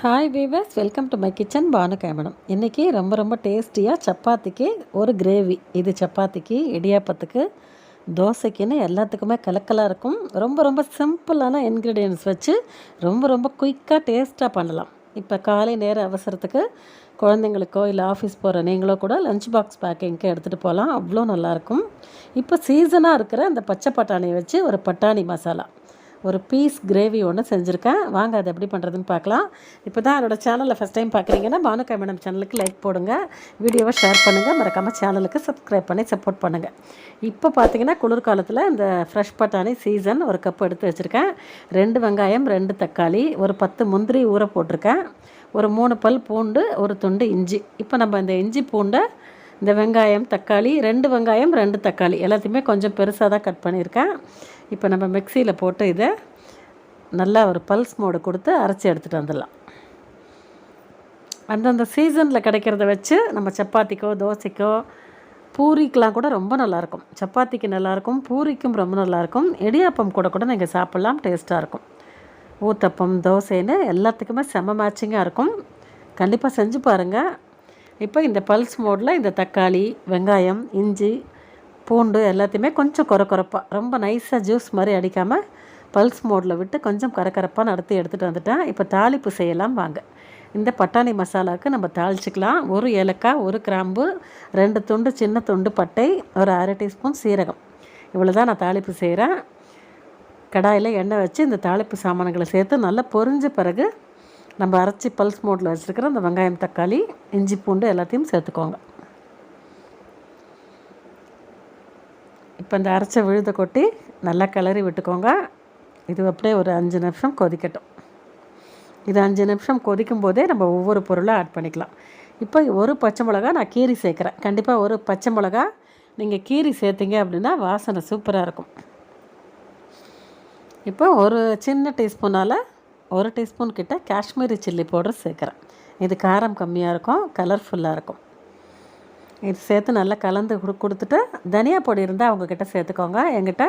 Hi viewers welcome to my kitchen Bhanu madam இன்றைக்கி ரொம்ப ரொம்ப டேஸ்டியாக சப்பாத்திக்கு ஒரு கிரேவி இது சப்பாத்திக்கு இடியாப்பத்துக்கு தோசைக்குன்னு எல்லாத்துக்குமே கலக்கலாக இருக்கும். ரொம்ப ரொம்ப சிம்பிளான இன்க்ரீடியன்ஸ் வச்சு ரொம்ப ரொம்ப குயிக்காக டேஸ்ட்டாக பண்ணலாம். இப்போ காலை நேர அவசரத்துக்கு குழந்தைங்களுக்கோ இல்லை ஆஃபீஸ் போகிற நீங்களோ கூட லஞ்ச் பாக்ஸ் பேக்கிங்க்கு எடுத்துகிட்டு போகலாம் அவ்வளோ நல்லாயிருக்கும் இப்போ சீசனாக இருக்கிற அந்த பச்சை பட்டாணியை வச்சு ஒரு பட்டாணி மசாலா. ஒரு பீஸ் கிரேவி ஒன்று செஞ்சுருக்கேன். வாங்க அது எப்படி பண்ணுறதுன்னு பார்க்கலாம். இப்போ தான் என்னோடய சேனலில் ஃபஸ்ட் டைம் பார்க்குறீங்கன்னா பானுக்கா மேடம் சேனலுக்கு லைக் போடுங்க. வீடியோவை ஷேர் பண்ணுங்கள் மறக்காமல் சேனலுக்கு சப்ஸ்கிரைப் பண்ணி சப்போர்ட் பண்ணுங்கள் இப்போ பார்த்தீங்கன்னா குளிர்காலத்தில் இந்த ஃப்ரெஷ் பட்டாணி சீசன் ஒரு கப் எடுத்து வச்சுருக்கேன். ரெண்டு வெங்காயம் ரெண்டு தக்காளி ஒரு பத்து முந்திரி ஊற போட்டிருக்கேன். ஒரு மூணு பல் பூண்டு ஒரு துண்டு இஞ்சி. இப்போ நம்ம இந்த இஞ்சி பூண்டை இந்த வெங்காயம் தக்காளி ரெண்டு வெங்காயம் ரெண்டு தக்காளி எல்லாத்தையுமே கொஞ்சம் பெருசாக தான் கட் பண்ணியிருக்கேன். இப்போ நம்ம மிக்சியில் போட்டு இதை நல்லா ஒரு பல்ஸ் மோடு கொடுத்து அரைச்சி எடுத்துகிட்டு வந்துடலாம். அந்தந்த சீசனில் கிடைக்கிறத வச்சு நம்ம சப்பாத்திக்கோ தோசைக்கோ பூரிக்கெலாம் கூட ரொம்ப நல்லாயிருக்கும். சப்பாத்திக்கு நல்லாயிருக்கும் பூரிக்கும் ரொம்ப நல்லாயிருக்கும். இடியாப்பம் கூட கூட நீங்கள் சாப்பிட்லாம் டேஸ்ட்டாக இருக்கும். ஊத்தப்பம் தோசைன்னு எல்லாத்துக்குமே செம மேட்சிங்காக இருக்கும். கண்டிப்பாக செஞ்சு பாருங்கள் இப்போ இந்த பல்ஸ் மோடில் இந்த தக்காளி வெங்காயம் இஞ்சி பூண்டு எல்லாத்தையுமே கொஞ்சம் குறை குறைப்பாக ரொம்ப நைஸாக ஜூஸ் மாதிரி அடிக்காமல் பல்ஸ் மோடில் விட்டு கொஞ்சம் கரக்கரப்பாக நடத்தி எடுத்துகிட்டு வந்துட்டேன். இப்போ தாளிப்பு செய்யலாம் வாங்க. இந்த பட்டாணி மசாலாவுக்கு நம்ம தாளிச்சிக்கலாம். ஒரு ஏலக்காய் ஒரு கிராம்பு ரெண்டு துண்டு சின்ன துண்டு பட்டை ஒரு அரை டீஸ்பூன் சீரகம். இவ்வளோ தான் நான் தாளிப்பு செய்கிறேன் கடாயில் எண்ணெய் வச்சு இந்த தாளிப்பு சாமான்களை சேர்த்து நல்லா பொரிஞ்ச பிறகு நம்ம அரைச்சி பல்ஸ் மோட்டில் வச்சுருக்கிற அந்த வெங்காயம் தக்காளி இஞ்சி பூண்டு எல்லாத்தையும் சேர்த்துக்கோங்க. இப்போ இந்த அரைச்ச விழுத கொட்டி நல்லா கிளறி விட்டுக்கோங்க. இது அப்படியே ஒரு அஞ்சு நிமிஷம் கொதிக்கட்டும். இது அஞ்சு நிமிஷம் கொதிக்கும் போதே நம்ம ஒவ்வொரு பொருளாக ஆட் பண்ணிக்கலாம். இப்போ ஒரு பச்சை மிளகா நான் கீரி சேர்க்குறேன். கண்டிப்பாக ஒரு பச்சை மிளகா நீங்கள் கீரி சேர்த்திங்க அப்படின்னா வாசனை சூப்பராக இருக்கும். இப்போ ஒரு சின்ன டீஸ்பூனால் ஒரு டீஸ்பூன் கிட்ட காஷ்மீரி சில்லி பவுடர் சேர்க்குறேன். இது காரம் கம்மியாக இருக்கும் கலர்ஃபுல்லாக இருக்கும். இது சேர்த்து நல்லா கலந்து கொடு கொடுத்துட்டு தனியா பொடி இருந்தால் அவங்கக்கிட்ட சேர்த்துக்கோங்க. என்கிட்ட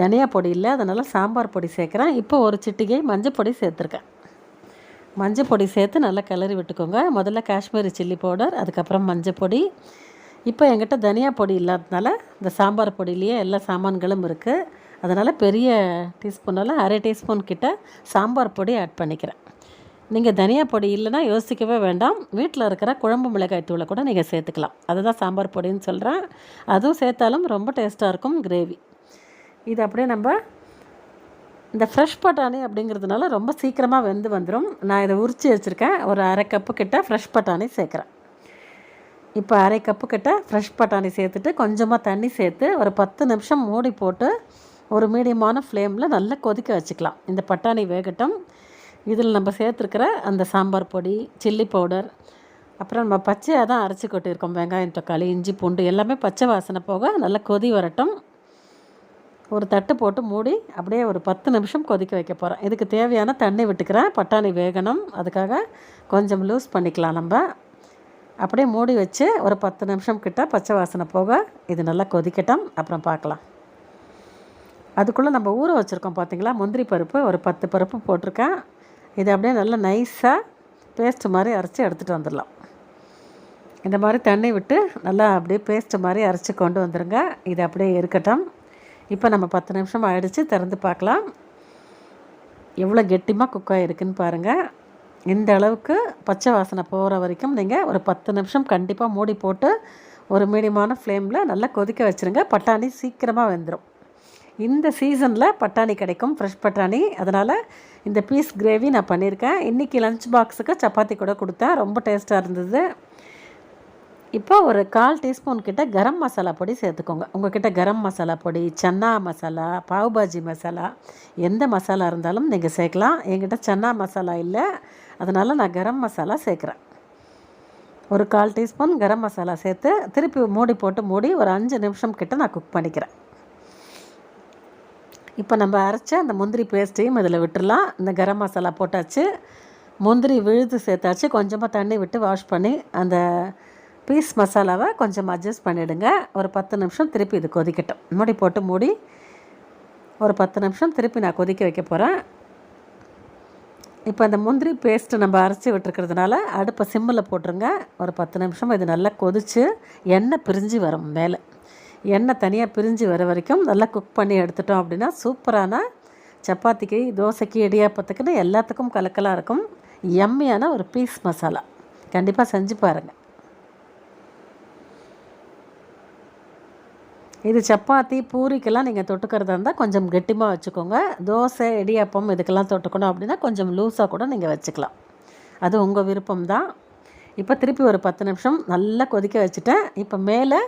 தனியா பொடி இல்லை அதனால் சாம்பார் பொடி சேர்க்குறேன். இப்போ ஒரு சிட்டிகை மஞ்சள் பொடி சேர்த்துருக்கேன். மஞ்சள் பொடி சேர்த்து நல்லா கிளறி விட்டுக்கோங்க. முதல்ல காஷ்மீரி சில்லி பவுடர் அதுக்கப்புறம் மஞ்சள் பொடி. இப்போ என்கிட்ட தனியா பொடி இல்லாததுனால இந்த சாம்பார் பொடியிலேயே எல்லா சாமான்களும் இருக்குது அதனால் பெரிய டீஸ்பூனால் அரை டீஸ்பூன் கிட்ட சாம்பார் பொடி ஆட் பண்ணிக்கிறேன். நீங்கள் தனியா பொடி இல்லைன்னா யோசிக்கவே வேண்டாம். வீட்டில் இருக்கிற குழம்பு மிளகாய் தூளை கூட நீங்கள் சேர்த்துக்கலாம். அதுதான் சாம்பார் பொடின்னு சொல்கிறேன் அதுவும் சேர்த்தாலும் ரொம்ப டேஸ்ட்டாக இருக்கும் கிரேவி. இது அப்படியே நம்ம இந்த ஃப்ரெஷ் பட்டாணி அப்படிங்கிறதுனால ரொம்ப சீக்கிரமாக வெந்து வந்துடும் நான் இதை உரித்து வச்சுருக்கேன். ஒரு அரை கப்பு கிட்ட ஃப்ரெஷ் பட்டாணி சேர்க்குறேன். இப்போ அரை கப்பு கிட்ட ஃப்ரெஷ் பட்டாணி சேர்த்துட்டு கொஞ்சமாக தண்ணி சேர்த்து ஒரு பத்து நிமிஷம் மூடி போட்டு ஒரு மீடியமான ஃப்ளேமில் நல்லா கொதிக்க வச்சுக்கலாம். இந்த பட்டாணி வேகட்டும். இதில் நம்ம சேர்த்துருக்கிற அந்த சாம்பார் பொடி சில்லி பவுடர் அப்புறம் நம்ம பச்சையாக தான் அரைச்சி கொட்டியிருக்கோம். வெங்காயம் தக்காளி இஞ்சி பூண்டு எல்லாமே பச்சை வாசனை போக நல்லா கொதி வரட்டும். ஒரு தட்டு போட்டு மூடி அப்படியே ஒரு பத்து நிமிஷம் கொதிக்க வைக்க போகிறேன் இதுக்கு தேவையான தண்ணி விட்டுக்கிறேன். பட்டாணி வேகணும். அதுக்காக கொஞ்சம் லூஸ் பண்ணிக்கலாம் நம்ம. அப்படியே மூடி வச்சு ஒரு பத்து நிமிஷம் கிட்ட பச்சை வாசனை போக இது நல்லா கொதிக்கட்டும். அப்புறம் பார்க்கலாம். அதுக்குள்ளே நம்ம ஊற வச்சுருக்கோம் பார்த்தீங்களா முந்திரி பருப்பு ஒரு பத்து பருப்பு போட்டிருக்கேன். இது அப்படியே நல்லா நைஸாக பேஸ்ட் மாதிரி அரைச்சி எடுத்துகிட்டு வந்துடலாம். இந்த மாதிரி தண்ணி விட்டு நல்லா அப்படியே பேஸ்ட் மாதிரி அரைச்சி கொண்டு வந்துடுங்க இது அப்படியே இருக்கட்டும். இப்போ நம்ம பத்து நிமிஷம் ஆயிடுச்சு திறந்து பார்க்கலாம். எவ்வளோ கெட்டிமாக குக் ஆகிருக்குன்னு பாருங்கள் இந்த அளவுக்கு பச்சை வாசனை போகிற வரைக்கும் நீங்கள் ஒரு பத்து நிமிஷம் கண்டிப்பாக மூடி போட்டு ஒரு மீடியமான ஃப்ளேமில் நல்லா கொதிக்க வச்சுருங்க. பட்டாணி சீக்கிரமாக வெந்துடும் இந்த சீசனில் பட்டாணி கிடைக்கும் ஃப்ரெஷ் பட்டாணி. அதனால் இந்த பீஸ் கிரேவி நான் பண்ணியிருக்கேன். இன்றைக்கி லஞ்ச் பாக்ஸுக்கு சப்பாத்தி கூட கொடுத்தேன் ரொம்ப டேஸ்ட்டாக இருந்தது. இப்போ ஒரு கால் டீஸ்பூன் கிட்ட கரம் மசாலா பொடி சேர்த்துக்கோங்க. உங்ககிட்ட கரம் மசாலா பொடி சன்னா மசாலா பாவ் பாஜி மசாலா எந்த மசாலா இருந்தாலும் நீங்கள் சேர்க்கலாம். என்கிட்ட சன்னா மசாலா இல்லை. அதனால் நான் கரம் மசாலா சேர்க்குறேன். ஒரு கால் டீஸ்பூன் கரம் மசாலா சேர்த்து திருப்பி மூடி போட்டு மூடி ஒரு அஞ்சு நிமிஷம் கிட்ட நான் குக் பண்ணிக்கிறேன். இப்போ நம்ம அரைச்ச அந்த முந்திரி பேஸ்ட்டையும் இதில் விட்டுடலாம். இந்த கரம் மசாலா போட்டாச்சு. முந்திரி விழுது சேர்த்தாச்சு. கொஞ்சமாக தண்ணி விட்டு வாஷ் பண்ணி அந்த பீஸ் மசாலாவை கொஞ்சம் அட்ஜஸ்ட் பண்ணிவிடுங்க ஒரு பத்து நிமிஷம் திருப்பி இது கொதிக்கட்டும். மூடி போட்டு மூடி ஒரு பத்து நிமிஷம் திருப்பி நான் கொதிக்க வைக்க போகிறேன் இப்போ இந்த முந்திரி பேஸ்ட்டு நம்ம அரைச்சி விட்டுருக்கிறதுனால அடுப்பை சிம்மில் போட்டுருங்க. ஒரு பத்து நிமிஷம் இது நல்லா கொதித்து எண்ணெய் பிரிஞ்சு வரும் மேலே. எண்ணெய் தனியாக பிரிஞ்சு வர வரைக்கும் நல்லா குக் பண்ணி எடுத்துட்டோம் அப்படின்னா சூப்பரான சப்பாத்திக்கு தோசைக்கு இடியாப்பத்துக்குன்னு எல்லாத்துக்கும் கலக்கலாக இருக்கும். எம்மியான ஒரு பீஸ் மசாலா கண்டிப்பாக செஞ்சு பாருங்கள் இது சப்பாத்தி பூரிக்கெல்லாம் நீங்கள் தொட்டுக்கிறதா இருந்தால் கொஞ்சம் கெட்டிமாக வச்சுக்கோங்க. தோசை இடியாப்பம் இதுக்கெல்லாம் தொட்டுக்கணும் அப்படின்னா கொஞ்சம் லூஸாக கூட நீங்கள் வச்சுக்கலாம். அது உங்கள் விருப்பம் தான் இப்போ திருப்பி ஒரு பத்து நிமிஷம் நல்லா கொதிக்க வச்சுட்டேன். இப்போ மேலே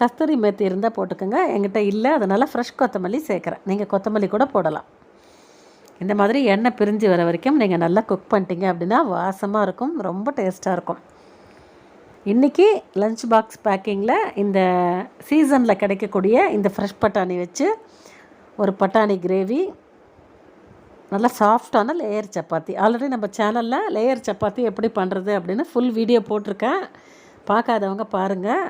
கஸ்தூரி மேத்தி இருந்தால் போட்டுக்கோங்க. எங்கிட்ட இல்லை அதனால் ஃப்ரெஷ் கொத்தமல்லி சேர்க்குறேன். நீங்கள் கொத்தமல்லி கூட போடலாம். இந்த மாதிரி எண்ணெய் பிரிஞ்சு வர வரைக்கும் நீங்கள் நல்லா குக் பண்ணிட்டீங்க அப்படின்னா வாசமாக இருக்கும் ரொம்ப டேஸ்ட்டாக இருக்கும். இன்றைக்கி லஞ்ச் பாக்ஸ் பேக்கிங்கில் இந்த சீசனில் கிடைக்கக்கூடிய இந்த ஃப்ரெஷ் பட்டாணி வச்சு ஒரு பட்டாணி கிரேவி நல்லா சாஃப்டான லேயர் சப்பாத்தி. ஆல்ரெடி நம்ம சேனலில் லேயர் சப்பாத்தி எப்படி பண்ணுறது அப்படின்னு ஃபுல் வீடியோ போட்டிருக்கேன். பார்க்காதவங்க பாருங்கள்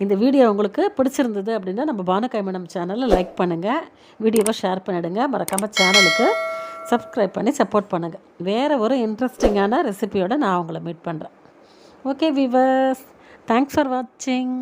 இந்த வீடியோ உங்களுக்கு பிடிச்சிருந்தது அப்படின்னா நம்ம பானுகாய் மேடம் சேனலில் லைக் பண்ணுங்கள் வீடியோவை ஷேர் பண்ணிவிடுங்க மறக்காமல் சேனலுக்கு சப்ஸ்கிரைப் பண்ணி சப்போர்ட் பண்ணுங்கள் வேறு ஒரு இன்ட்ரெஸ்டிங்கான ரெசிபியோடு நான் உங்களை மீட் பண்ணுறேன் ஓகே விவர்ஸ் தேங்க்ஸ் ஃபார் வாட்சிங்